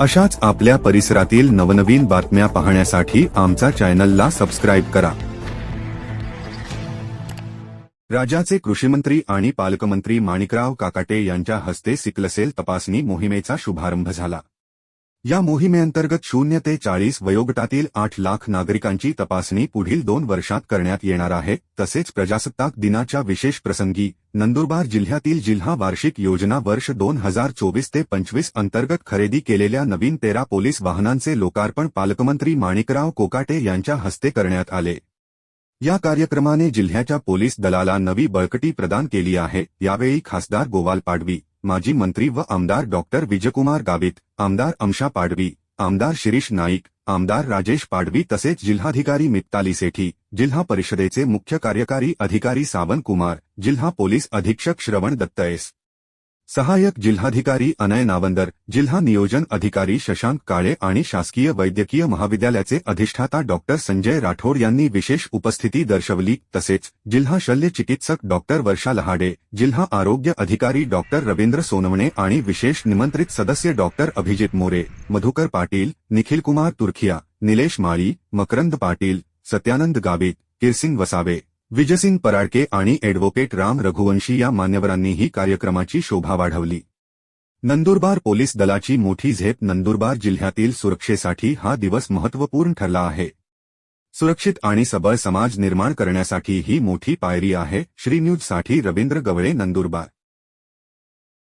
अशाच आपल्या परिसरातील नवनवीन बातम्या पाहण्यासाठी आमचा चॅनलला सबस्क्राईब करा. राज्याचे कृषीमंत्री आणि पालकमंत्री माणिकराव काकाटे यांच्या हस्ते सिकलसेल तपासणी मोहिमेचा शुभारंभ झाला. या मोहिमेअंतर्गत शून्य ते चाळीस वयोगटातील आठ लाख नागरिकांची तपासणी पुढील दोन वर्षात करण्यात येणार आहे. तसेच प्रजासत्ताक दिनाच्या विशेष प्रसंगी नंदुरबार जिल्ह्यातील जिल्हा वार्षिक योजना वर्ष दोन हजार चोवीस ते पंचवीस अंतर्गत खरेदी केलेल्या नवीन तेरा पोलीस वाहनांचे लोकार्पण पालकमंत्री माणिकराव कोकाटे यांच्या हस्ते करण्यात आले. या कार्यक्रमाने जिल्ह्याच्या पोलीस दलाला नवी बळकटी प्रदान केली आहे. यावेळी खासदार गोवाल पाडवी माजी मंत्री व आमदार डॉक्टर विजयकुमार गावित आमदार अंशा पाडवी आमदार शिरीष नाईक आमदार राजेश पाडवी तसेच जिल्हाधिकारी मित्ताली सेठी जिल्हा परिषदेचे मुख्य कार्यकारी अधिकारी सावन कुमार जिल्हा पोलीस अधीक्षक श्रवण दत्त एस. सहाय्यक जिल्हाधिकारी अनय नावंदर जिल्हा नियोजन अधिकारी शशांक काळे आणि शासकीय वैद्यकीय महाविद्यालयाचे अधिष्ठाता डॉक्टर संजय राठोड यांनी विशेष उपस्थिती दर्शवली. तसेच जिल्हा शल्य चिकित्सक डॉक्टर वर्षा लहाडे जिल्हा आरोग्य अधिकारी डॉक्टर रवींद्र सोनवणे आणि विशेष निमंत्रित सदस्य डॉक्टर अभिजित मोरे मधुकर पाटील निखिलकुमार तुर्खिया निलेश माळी मकरंद पाटील सत्यानंद गावित किरसिंग वसावे विजयसिंग पराडके आणि एडव्होकेट राम रघुवंशी या मान्यवरांनीही कार्यक्रमाची शोभा वाढवली. नंदुरबार पोलीस दलाची मोठी झेप नंदुरबार जिल्ह्यातील सुरक्षेसाठी हा दिवस महत्त्वपूर्ण ठरला आहे. सुरक्षित आणि सबळ समाज निर्माण करण्यासाठी ही मोठी पायरी आहे. श्रीन्यूजसाठी रवींद्र गवळे नंदुरबार.